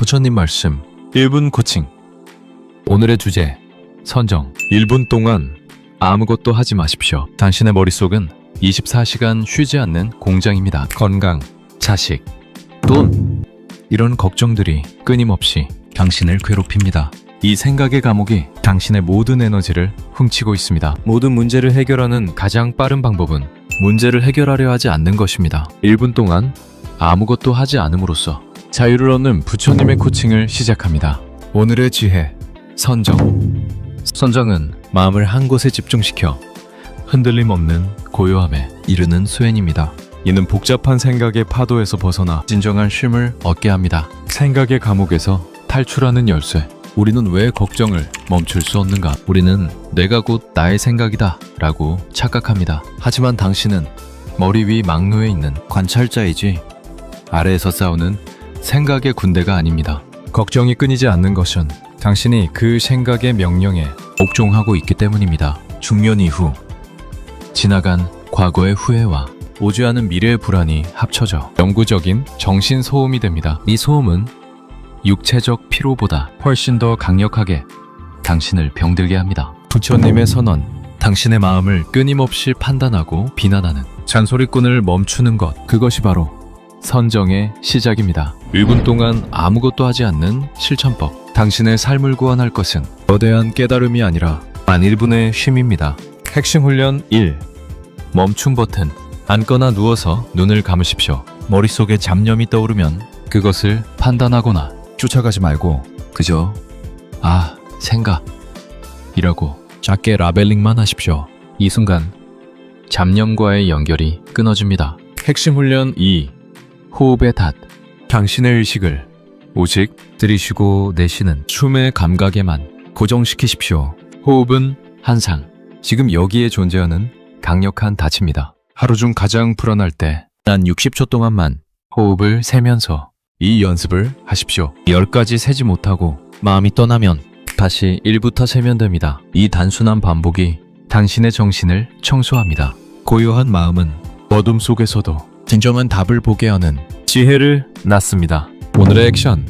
부처님 말씀 1분 코칭 오늘의 주제 선정 1분 동안 아무것도 하지 마십시오. 당신의 머릿속은 24시간 쉬지 않는 공장입니다. 건강, 자식, 돈 이런 걱정들이 끊임없이 당신을 괴롭힙니다. 이 생각의 감옥이 당신의 모든 에너지를 훔치고 있습니다. 모든 문제를 해결하는 가장 빠른 방법은 문제를 해결하려 하지 않는 것입니다. 1분 동안 아무것도 하지 않음으로써 자유를 얻는 부처님의 코칭을 시작합니다. 오늘의 지혜, 선정. 선정은 마음을 한 곳에 집중시켜 흔들림 없는 고요함에 이르는 수행입니다. 이는 복잡한 생각의 파도에서 벗어나 진정한 쉼을 얻게 합니다. 생각의 감옥에서 탈출하는 열쇠. 우리는 왜 걱정을 멈출 수 없는가? 우리는 내가 곧 나의 생각이다 라고 착각합니다. 하지만 당신은 머리 위 망루에 있는 관찰자이지 아래에서 싸우는 생각의 군대가 아닙니다. 걱정이 끊이지 않는 것은 당신이 그 생각의 명령에 옥종하고 있기 때문입니다. 중년 이후 지나간 과거의 후회와 오지 않은 미래의 불안이 합쳐져 영구적인 정신 소음이 됩니다. 이 소음은 육체적 피로보다 훨씬 더 강력하게 당신을 병들게 합니다. 부처님의 선언, 당신의 마음을 끊임없이 판단하고 비난하는 잔소리꾼을 멈추는 것, 그것이 바로 선정의 시작입니다. 1분 동안 아무것도 하지 않는 실천법. 당신의 삶을 구원할 것은 거대한 깨달음이 아니라 만 1분의 쉼입니다. 핵심 훈련 1. 멈춤 버튼. 앉거나 누워서 눈을 감으십시오. 머릿속에 잡념이 떠오르면 그것을 판단하거나 쫓아가지 말고 그저 아, 생각 이라고 작게 라벨링만 하십시오. 이 순간 잡념과의 연결이 끊어집니다. 핵심 훈련 2. 호흡의 닷. 당신의 의식을 오직 들이쉬고 내쉬는 숨의 감각에만 고정시키십시오. 호흡은 한상. 지금 여기에 존재하는 강력한 닷입니다. 하루 중 가장 불안할 때 난 60초 동안만 호흡을 세면서 이 연습을 하십시오. 10가지 세지 못하고 마음이 떠나면 다시 1부터 세면 됩니다. 이 단순한 반복이 당신의 정신을 청소합니다. 고요한 마음은 어둠 속에서도 진정한 답을 보게 하는 지혜를 낳습니다. 오늘의 액션.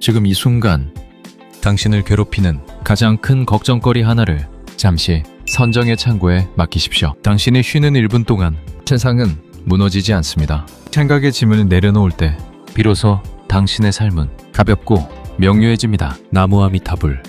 지금 이 순간 당신을 괴롭히는 가장 큰 걱정거리 하나를 잠시 선정의 창고에 맡기십시오. 당신이 쉬는 1분 동안 세상은 무너지지 않습니다. 생각의 짐을 내려놓을 때 비로소 당신의 삶은 가볍고 명료해집니다. 나무아미타불